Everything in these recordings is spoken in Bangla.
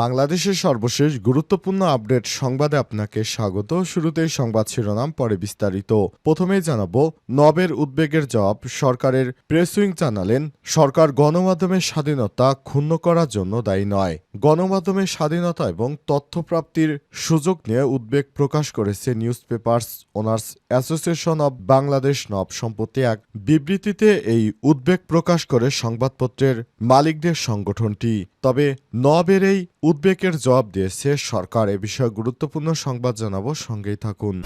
বাংলাদেশের সর্বশেষ গুরুত্বপূর্ণ আপডেট সংবাদে আপনাকে স্বাগত। শুরুতেই সংবাদ শিরোনাম, পরে বিস্তারিত। প্রথমেই জানাব, নবের উদ্বেগের জবাব, সরকারের প্রেসউইং জানালেন, সরকার গণমাধ্যমের স্বাধীনতা ক্ষুণ্ণ করার জন্য দায়ী নয়। গণমাধ্যমের স্বাধীনতা এবং তথ্যপ্রাপ্তির সুযোগ নিয়ে উদ্বেগ প্রকাশ করেছে news papers owners association of Bangladesh নব সম্পত্তি এক বিবৃতিতে এই উদ্বেগ প্রকাশ করে সংবাদপত্রের মালিকদের সংগঠনটি। তবে নবের এই উদ্বেগের জবাব দিয়েছে সরকার। এ বিষয়ে গুরুত্বপূর্ণ সংবাদ জানাব সঙ্গেই থাকুন।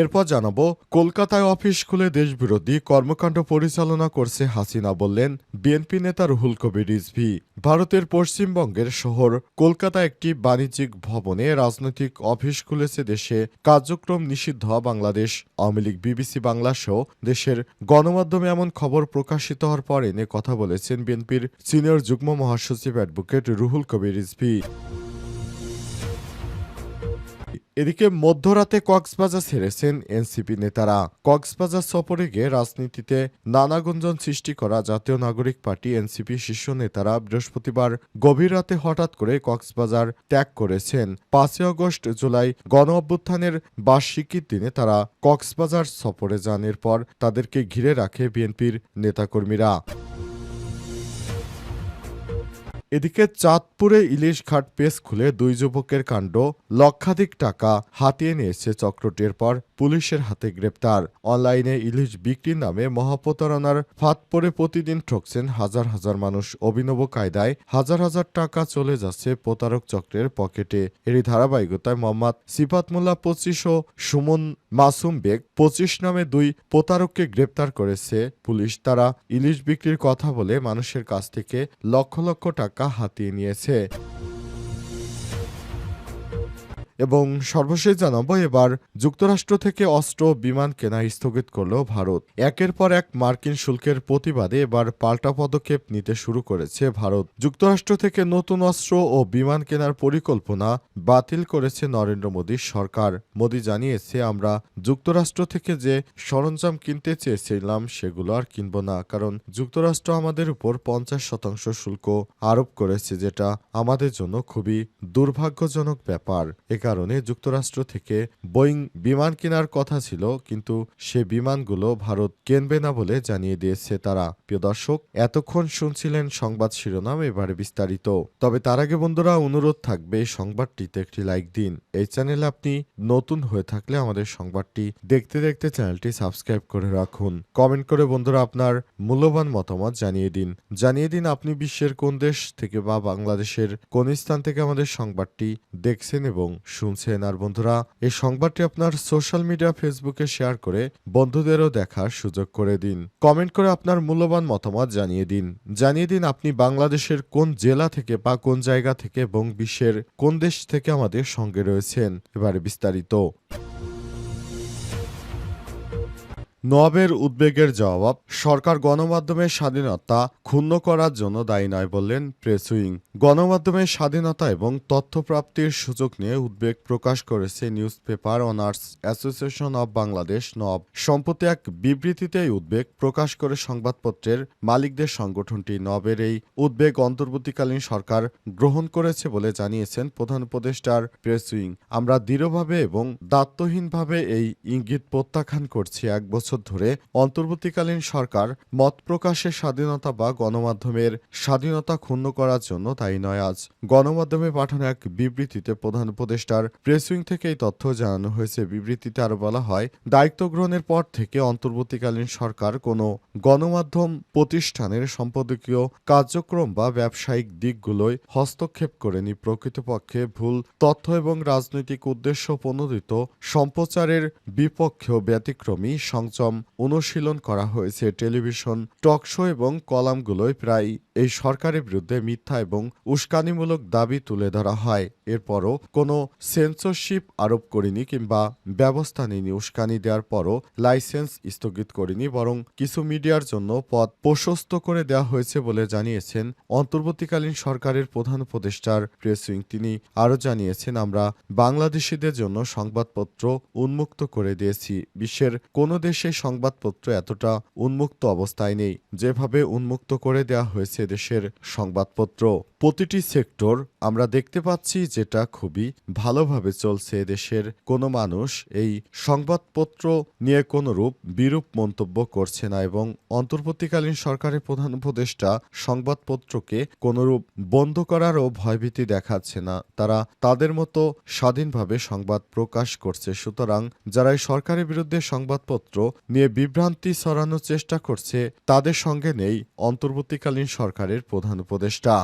এরপর জানাব, কলকাতায় অফিস খুলে দেশবিরোধী কর্মকাণ্ড পরিচালনা করছে হাসিনা বললেন বিএনপি নেতা রুহুল কবির রিজভি। ভারতের পশ্চিমবঙ্গের শহর কলকাতা একটি বাণিজ্যিক ভবনে রাজনৈতিক অফিস খুলেছে দেশে কার্যক্রম নিষিদ্ধ বাংলাদেশ। আওয়ামী লীগ, বিবিসি বাংলা সহ দেশের গণমাধ্যমে এমন খবর প্রকাশিত হওয়ার পর এনে কথা বলেছেন বিএনপির সিনিয়র যুগ্ম মহাসচিব অ্যাডভোকেট রুহুল কবির রিজভি। এদিকে মধ্যরাতে কক্সবাজার ছেড়েছেন এনসিপি নেতারা। কক্সবাজার সফরে গিয়ে রাজনীতিতে নানা গুঞ্জন সৃষ্টি করা জাতীয় নাগরিক পার্টি এনসিপি শীর্ষ নেতারা বৃহস্পতিবার গভীর রাতে হঠাৎ করে কক্সবাজার ত্যাগ করেছেন। পাঁচই আগস্ট জুলাই গণ অভ্যুত্থানের বার্ষিকীর দিনে তারা কক্সবাজার সফরে যান। এরপর তাদেরকে ঘিরে রাখে বিএনপির নেতাকর্মীরা। এদিকে চাঁদপুরে ইলিশ ঘাট পেস খুলে দুই যুবকের কাণ্ড, লক্ষাধিক টাকা হাতিয়ে নিয়েছে চক্রটির পর পুলিশের হাতে গ্রেপ্তার। অনলাইনে ইলিশ বিক্রির নামে মহাপ্রতারণার ফাঁদ পরে প্রতিদিন ঠকছেন হাজার হাজার মানুষ। অভিনব কায়দায় হাজার হাজার টাকা চলে যাচ্ছে প্রতারক চক্রের পকেটে। এরই ধারাবাহিকতায় মোহাম্মদ সিফাত মোল্লা পঁচিশ ও সুমন মাসুম বেগ পঁচিশ নামে দুই প্রতারককে গ্রেপ্তার করেছে পুলিশ। তারা ইলিশ বিক্রির কথা বলে মানুষের কাছ থেকে লক্ষ লক্ষ টাকা হাতিয়ে নিয়েছে। এবং সর্বশেষ জানাব এবার যুক্তরাষ্ট্র থেকে অস্ত্র বিমান কেনা স্থগিত করল ভারত। একের পর এক মার্কিন শুল্কের প্রতিবাদে এবার পাল্টা পদক্ষেপ নিতে শুরু করেছে ভারত। যুক্তরাষ্ট্র থেকে নতুন অস্ত্র ও বিমান কেনার পরিকল্পনা বাতিল করেছে নরেন্দ্র মোদীর সরকার। মোদী জানিয়েছে, আমরা যুক্তরাষ্ট্র থেকে যে সরঞ্জাম কিনতে চেয়েছিলাম সেগুলো আর কিনব না, কারণ যুক্তরাষ্ট্র আমাদের উপর পঞ্চাশ শতাংশ শুল্ক আরোপ করেছে, যেটা আমাদের জন্য খুবই দুর্ভাগ্যজনক ব্যাপার। কারণে যুক্তরাষ্ট্র থেকে বোয়িং বিমান কেনার কথা ছিল, কিন্তু সে বিমানগুলো ভারত কেনবে না বলে জানিয়ে দিয়েছে তারা। প্রিয় দর্শক, এতক্ষণ শুনছিলেন সংবাদ শিরোনাম এবারে বিস্তারিত। তবে তার আগে বন্ধুরা, অনুরোধ থাকবে সংবাদটিতে একটি লাইক দিন। এই চ্যানেলে আপনি নতুন হয়ে থাকলে আমাদের সংবাদটি দেখতে দেখতে চ্যানেলটি সাবস্ক্রাইব করে রাখুন। কমেন্ট করে বন্ধুরা আপনার মূল্যবান মতামত জানিয়ে দিন। জানিয়ে দিন আপনি বিশ্বের কোন দেশ থেকে বা বাংলাদেশের কোন স্থান থেকে আমাদের সংবাদটি দেখছেন এবং শুনছেন। আর বন্ধুরা, এই সংবাদটি আপনার সোশ্যাল মিডিয়া ফেসবুকে শেয়ার করে বন্ধুদেরও দেখার সুযোগ করে দিন। কমেন্ট করে আপনার মূল্যবান মতামত জানিয়ে দিন। জানিয়ে দিন আপনি বাংলাদেশের কোন জেলা থেকে বা কোন জায়গা থেকে এবং বিশ্বের কোন দেশ থেকে আমাদের সঙ্গে রয়েছেন। এবারে বিস্তারিত। নবের উদ্বেগের জবাব সরকার গণমাধ্যমের স্বাধীনতা ক্ষুণ্ণ করার জন্য দায়ী নয় বললেন প্রেসউইং গণমাধ্যমের স্বাধীনতা এবং তথ্য প্রাপ্তির সুযোগ নিয়ে উদ্বেগ প্রকাশ করেছে news paper owners association of Bangladesh নব সম্প্রতি এক বিবৃতিতে উদ্বেগ প্রকাশ করে সংবাদপত্রের মালিকদের সংগঠনটি নবের এই উদ্বেগ অন্তর্বর্তীকালীন সরকার গ্রহণ করেছে বলে জানিয়েছেন প্রধান উপদেষ্টার প্রেসউইং আমরা দৃঢ়ভাবে এবং দায়িত্বহীনভাবে এই ইঙ্গিত প্রত্যাখ্যান করছি এক বছর ধরে অন্তর্বর্তীকালীন সরকার মত প্রকাশের স্বাধীনতা বা গণমাধ্যমের স্বাধীনতা ক্ষুণ্ণ করার জন্য দায়ী নয়। আজ গণমাধ্যমে পাঠানো এক বিবৃতিতে প্রধান উপদেষ্টার প্রেসউইং থেকে এই তথ্য জানানো হয়েছে। বিবৃতিতে আরও বলা হয়, দায়িত্ব গ্রহণের পর থেকে অন্তর্বর্তীকালীন সরকার কোনো গণমাধ্যম প্রতিষ্ঠানের সম্পাদকীয় কার্যক্রম বা ব্যবসায়িক দিকগুলোয় হস্তক্ষেপ করেনি। প্রকৃতপক্ষে ভুল তথ্য এবং রাজনৈতিক উদ্দেশ্য প্রণোদিত সম্প্রচারের বিপক্ষেও ব্যতিক্রমী সংযম কার্যক্রম অনুশীলন করা হয়েছে। টেলিভিশন, টক শো এবং কলামগুলোয় প্রায় এই সরকারের বিরুদ্ধে মিথ্যা এবং উস্কানিমূলক দাবি তুলে ধরা হয়। এরপরও কোনো সেন্সরশিপ আরোপ করেনি কিংবা ব্যবস্থা নেয়নি উস্কানি দেওয়ার পরও লাইসেন্স স্থগিত করেনি, বরং কিছু মিডিয়ার জন্য পথ প্রশস্ত করে দেওয়া হয়েছে বলে জানিয়েছেন অন্তর্বর্তীকালীন সরকারের প্রধান উপদেষ্টার প্রেস উইং। তিনি আরও জানিয়েছেন, আমরা বাংলাদেশিদের জন্য সংবাদপত্র উন্মুক্ত করে দিয়েছি। বিশ্বের কোনো দেশে সংবাদপত্র এতটা উন্মুক্ত অবস্থায় নেই, যেভাবে উন্মুক্ত করে দেওয়া হয়েছে দেশের সংবাদপত্র। প্রতিটি সেক্টর আমরা দেখতে পাচ্ছি যেটা খুবই ভালোভাবে চলছে দেশের কোনো মানুষ এই সংবাদপত্র নিয়ে কোনো রূপ, বিরূপ মন্তব্য করছে না এবং অন্তর্বর্তীকালীন সরকারের প্রধান উপদেষ্টা সংবাদপত্রকে কোনরূপ বন্ধ করারও ভয়ভীতি দেখাচ্ছে না। তারা তাদের মতো স্বাধীনভাবে সংবাদ প্রকাশ করছে। সুতরাং যারা এই সরকারের বিরুদ্ধে সংবাদপত্র নিয়ে বিভ্রান্তি ছড়ানোর চেষ্টা করছে তাদের সঙ্গে নেই অন্তর্বর্তীকালীন সরকারের প্রধান উপদেষ্টা।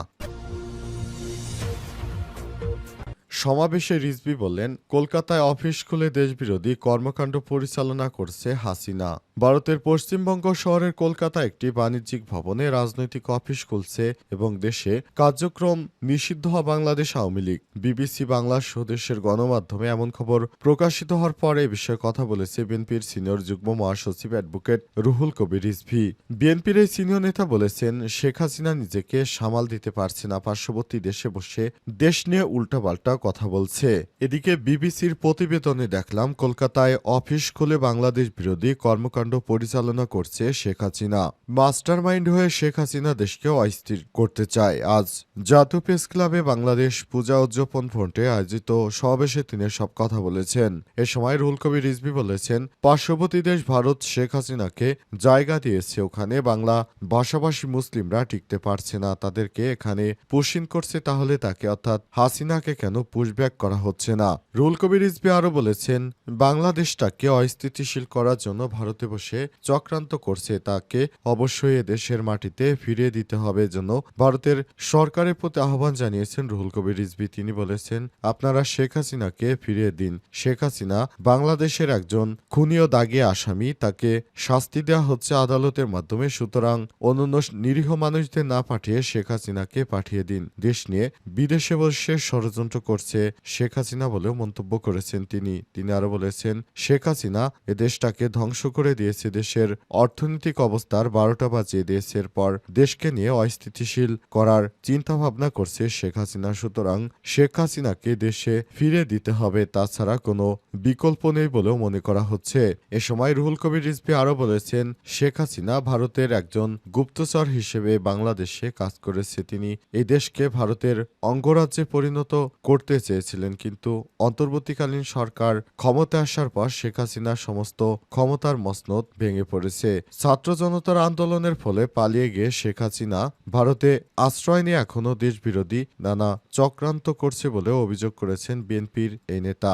সমাবেশে রিজভি বললেন, কলকাতায় অফিস খুলে দেশবিরোধী কর্মকাণ্ড পরিচালনা করছে হাসিনা। ভারতের পশ্চিমবঙ্গ শহরের কলকাতা একটি বাণিজ্যিক ভবনে রাজনৈতিক অফিস খুলছে এবং দেশে কার্যক্রম নিষিদ্ধ হওয়া বাংলাদেশ আওয়ামী লীগ। বিবিসি বাংলা সহ দেশের গণমাধ্যমে এমন খবর প্রকাশিত হওয়ার পরে এ বিষয়ে কথা বলেছে বিএনপির সিনিয়র যুগ্ম মহাসচিব অ্যাডভোকেট রুহুল কবির রিজভি। বিএনপির এই সিনিয়র নেতা বলেছেন, শেখ হাসিনা নিজেকে সামাল দিতে পারছে না। পার্শ্ববর্তী দেশে বসে দেশ নিয়ে উল্টাপাল্টা কথা বলছে। এদিকে বিবিসির প্রতিবেদনে দেখলাম, কলকাতায় অফিস খুলে বাংলাদেশ বিরোধী কর্মকাণ্ড পরিচালনা করছে শেখ হাসিনা। মাস্টার মাইন্ড হয়ে শেখ হাসিনা দেশকে অস্থির করতে চায়। আজ জাতীয় প্রেস ক্লাবে বাংলাদেশ পূজা উদযাপন ফ্রন্টে আয়োজিত সমাবেশে তিনি সব কথা বলেছেন। এ সময় রুল কবির রিজভি বলেছেন, পার্শ্ববর্তী দেশ ভারত শেখ হাসিনাকে জায়গা দিয়েছে। ওখানে বাংলা ভাষাভাষী মুসলিমরা টিকতে পারছে না। তাদেরকে এখানে পুশিন করছে। তাহলে তাকে অর্থাৎ হাসিনাকে কেন পুশব্যাক করা হচ্ছে না। রুল কবির রিজভি আরও বলেছেন, বাংলাদেশটাকে অস্থিতিশীল করার জন্য ভারতে বসে চক্রান্ত করছে। তাকে অবশ্যই দেশের মাটিতে ফিরিয়ে দিতে হবে জন্য ভারতের সরকারের প্রতি আহ্বান জানিয়েছেন রুহুল কবির রিজভি। তিনি বলেছেন, আপনারা শেখ হাসিনাকে ফিরিয়ে দিন। শেখ হাসিনা বাংলাদেশের একজন খুনি ও দাগে আসামি। তাকে শাস্তি দেওয়া হচ্ছে আদালতের মাধ্যমে। সুতরাং অন্যান্য নিরীহ মানুষদের না পাঠিয়ে শেখ হাসিনাকে পাঠিয়ে দিন। দেশ নিয়ে বিদেশে বসে ষড়যন্ত্র করছে। শেখ হাসিনা বলেও মন্তব্য করেছেন তিনি। তিনি আরও বলেছেন, শেখ হাসিনা এ দেশটাকে ধ্বংস করে দিয়েছে। দেশের অর্থনৈতিক অবস্থার বারোটা বাজিয়ে দিয়েছে। এরপর দেশকে নিয়ে অস্থিতিশীল করার চিন্তা ভাবনা করছে শেখ হাসিনা। সুতরাং শেখ হাসিনাকে দেশে ফিরে দিতে হবে। তাছাড়া কোনো বিকল্প নেই বলেও মনে করা হচ্ছে। এ সময় রুহুল কবির রিজভি আরও বলেছেন, শেখ হাসিনা ভারতের একজন গুপ্তচর হিসেবে বাংলাদেশে কাজ করেছে। তিনি এই দেশকে ভারতের অঙ্গরাজ্যে পরিণত করতে চেয়েছিলেন, কিন্তু অন্তর্বর্তীকালীন সরকার ক্ষমতা আসার পর শেখ হাসিনার সমস্ত ক্ষমতার মসনদ ভেঙে পড়েছে। ছাত্র জনতার আন্দোলনের ফলে পালিয়ে গিয়ে শেখ হাসিনা ভারতে আশ্রয় নিয়ে এখনও দেশবিরোধী নানা চক্রান্ত করছে বলে অভিযোগ করেছেন বিএনপির এই নেতা।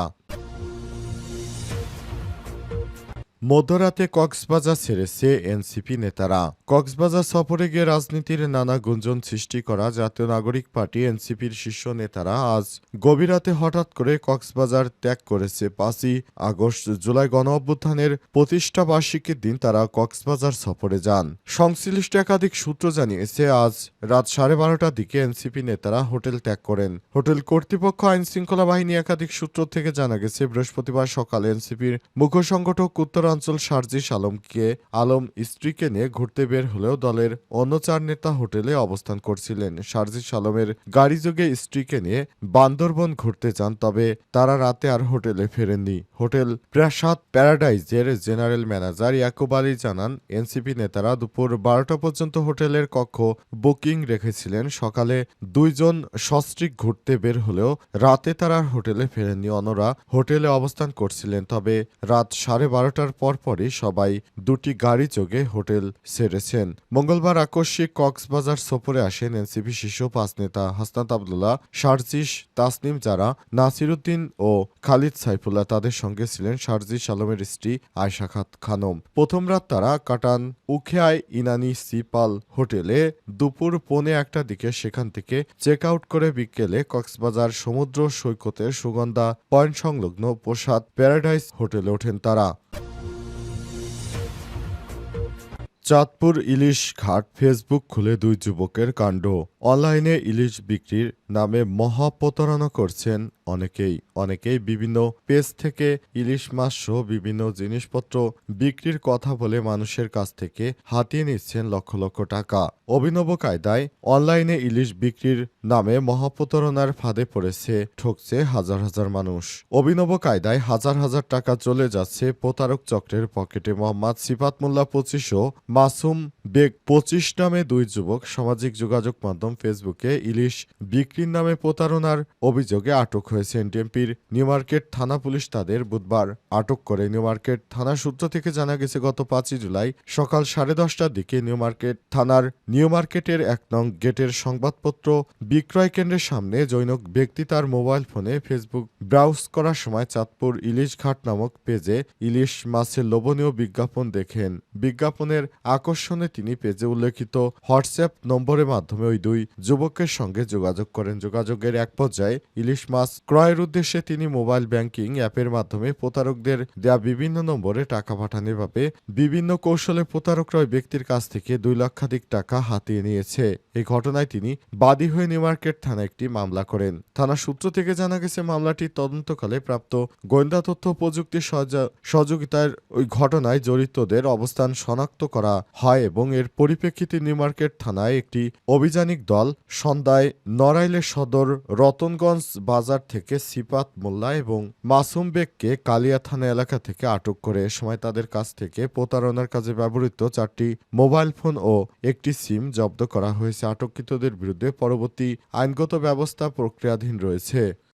মধ্যরাতে কক্সবাজার ছেড়েছে এনসিপি নেতারা। কক্সবাজার সফরে গিয়ে রাজনীতির নানা গুঞ্জন সৃষ্টি করা জাতীয় নাগরিক পার্টি এনসিপির শীর্ষ নেতারা আজ গভীর রাতে হঠাৎ করে কক্সবাজার ত্যাগ করেছে। পাঁচই আগস্ট জুলাই গণ অভ্যুত্থানের প্রতিষ্ঠা বার্ষিকীর দিন তারা কক্সবাজার সফরে যান। সংশ্লিষ্ট একাধিক সূত্র জানিয়েছে, আজ রাত সাড়ে বারোটার দিকে এনসিপি নেতারা হোটেল ত্যাগ করেন। হোটেল কর্তৃপক্ষ আইন শৃঙ্খলা বাহিনী একাধিক সূত্র থেকে জানা গেছে, বৃহস্পতিবার সকালে এনসিপির মুখ্য সংগঠক উত্তরাঞ্চল সার্জিস আলমকে আলম স্ত্রীকে নিয়ে ঘুরতে বের হলেও দলের অন্য চার নেতা হোটেলে অবস্থান করছিলেন। সার্জিস আলমের গাড়ি যোগে স্ত্রীকে নিয়ে বান্দরবন ঘুরতে যান, তবে তারা রাতে আর হোটেলে ফেরেননি। হোটেল প্রাসাদ প্যারাডাইজের জেনারেল ম্যানেজার ইয়াকুব আলী জানান, এনসিপি নেতারা দুপুর বারোটা পর্যন্ত হোটেলের কক্ষ বুকিং রেখেছিলেন। সকালে দুইজন সস্ত্রীক ঘুরতে বের হলেও রাতে তারা হোটেলে ফেরেননি। অন্যরা হোটেলে অবস্থান করছিলেন, তবে রাত সাড়ে বারোটার পরপরই সবাই দুটি গাড়ি যোগে হোটেল ছেড়েছেন। মঙ্গলবার আকস্মিক কক্সবাজার সফরে আসেন এনসিপি শীর্ষ পাঁচ নেতা হাসনাত আবদুল্লাহ শারজিস তাসনিম যারা, নাসিরুদ্দিন ও খালিদ সাইফুল্লাহ তাদের সঙ্গে ছিলেন শারজিস আলমের স্ত্রী আয়শা খাত খানম। প্রথম রাত তারা কাটান উখেয়ায় ইনানি সিপাল হোটেলে, দুপুর পৌনে একটা দিকে সেখান থেকে চেক আউট করে বিকেলে কক্সবাজার সমুদ্র সৈকতের সুগন্ধা পয়েন্ট সংলগ্ন প্রসাদ প্যারাডাইস হোটেলে ওঠেন তারা। চাঁদপুর ইলিশ ঘাট ফেসবুক খুলে দুই যুবকের কাণ্ড। অনলাইনে ইলিশ বিক্রির নামে মহা প্রতারণা করছেন অনেকেই। অনেকেই বিভিন্ন পেজ থেকে ইলিশ মাছ সহ বিভিন্ন জিনিসপত্র বিক্রির কথা বলে মানুষের কাছ থেকে হাতিয়ে নিচ্ছেন লক্ষ লক্ষ টাকা। অভিনব কায়দায় অনলাইনে ইলিশ বিক্রির নামে মহাপ্রতারণার ফাঁদে পড়েছে, ঠকছে হাজার হাজার মানুষ। অভিনব কায়দায় হাজার হাজার টাকা চলে যাচ্ছে প্রতারক চক্রের পকেটে মোহাম্মদ সিফাত মোল্লা পঁচিশ ও মাসুম বেগ পঁচিশ নামে দুই যুবক সামাজিক যোগাযোগ মাধ্যম ফেসবুকে ইলিশ বিক্রির নামে প্রতারণার অভিযোগে আটক হয়েছে এনটিএমপির নিউ মার্কেট থানা পুলিশ তাদের বুধবার আটক করে। নিউ মার্কেট থানা সূত্র থেকে জানা গেছে, গত পাঁচই জুলাই সকাল সাড়ে দশটার দিকে নিউ মার্কেট থানার নিউ মার্কেটের এক নং গেটের সংবাদপত্র বিক্রয় কেন্দ্রের সামনে জৈনক ব্যক্তি তার মোবাইল ফোনে ফেসবুক ব্রাউজ করার সময় চাঁদপুর ইলিশ ঘাট নামক পেজে ইলিশ মাছের লোভনীয় বিজ্ঞাপন দেখেন। বিজ্ঞাপনের আকর্ষণে তিনি পেজে উল্লেখিত হোয়াটসঅ্যাপ নম্বরের মাধ্যমে ওই দুই যুবকের সঙ্গে যোগাযোগ করেন। যোগাযোগের এক পর্যায়ে ইলিশ মাছ ক্রয়ের উদ্দেশ্যে তিনি মোবাইল ব্যাংকিং অ্যাপের মাধ্যমে প্রতারকদের দেয়া বিভিন্ন নম্বরে টাকা পাঠানোর ভাবে বিভিন্ন কৌশলে প্রতারকরা ওই ব্যক্তির কাছ থেকে দুই লক্ষাধিক টাকা হাতিয়ে নিয়েছে। এই ঘটনায় তিনি বাদী হয়ে নিউমার্কেট থানায় একটি মামলা করেন। থানা সূত্র থেকে জানা গেছে, মামলাটি তদন্তকালে প্রাপ্ত গোয়েন্দা তথ্য প্রযুক্তির সহযোগিতার ওই ঘটনায় জড়িতদের অবস্থান শনাক্ত করা হয় এবং এর পরিপ্রেক্ষিতে নিউমার্কেট থানায় একটি অভিযানিক দল সন্ধ্যায় নড়াইলের সদর রতনগঞ্জ বাজার থেকে সিপাত মোল্লা এবং মাসুম বেগকে কালিয়া থানা এলাকা থেকে আটক করে এ সময় তাদের কাছ থেকে প্রতারণার কাজে ব্যবহৃত চারটি মোবাইল ফোন ও একটি সিম জব্দ করা হয়েছে। আটককৃতদের বিরুদ্ধে পরবর্তী আইনগত ব্যবস্থা প্রক্রিয়াধীন রয়েছে।